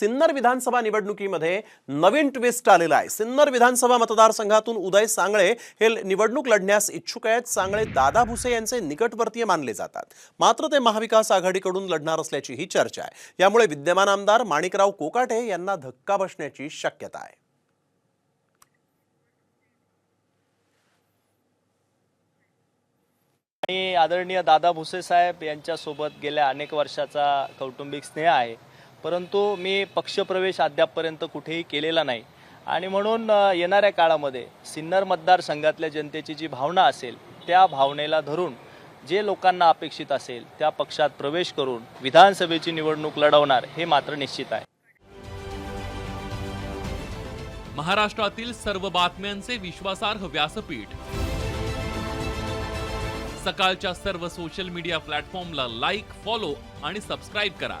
सिन्नर विधानसभा निवडणुकीमध्ये नवीन ट्विस्ट आलेला आहे. सिन्नर विधानसभा मतदारसंघातून उदय सांगळे हे निवडणूक लढण्यास इच्छुक आहेत. सांगळे दादा भुसे यांचे निकटवर्तीय मानले जातात. मात्र ते महाविकास आघाडीकडून लढणार असल्याची ही चर्चा आहे. यामुळे विद्यमान आमदार माणिकराव कोकाटे यांना धक्का बसण्याची शक्यता आहे. आणि आदरणीय दादा भुसे साहेब यांच्यासोबत गेल्या अनेक वर्षाचा कौटुंबिक स्नेह आहे. परंतु मी पक्षप्रवेश अद्यापपर्यंत कुठेही केलेला नाही. आणि म्हणून येणाऱ्या काळामध्ये सिन्नर मतदारसंघातल्या जनतेची जी भावना असेल त्या भावनेला धरून जे लोकांना अपेक्षित असेल त्या पक्षात प्रवेश करून विधानसभेची निवडणूक लढवणार हे मात्र निश्चित आहे. महाराष्ट्रातील सर्व बातम्यांचे विश्वासार्ह व्यासपीठ. सकाळच्या सर्व सोशल मीडिया प्लॅटफॉर्मला लाईक फॉलो आणि सबस्क्राईब करा.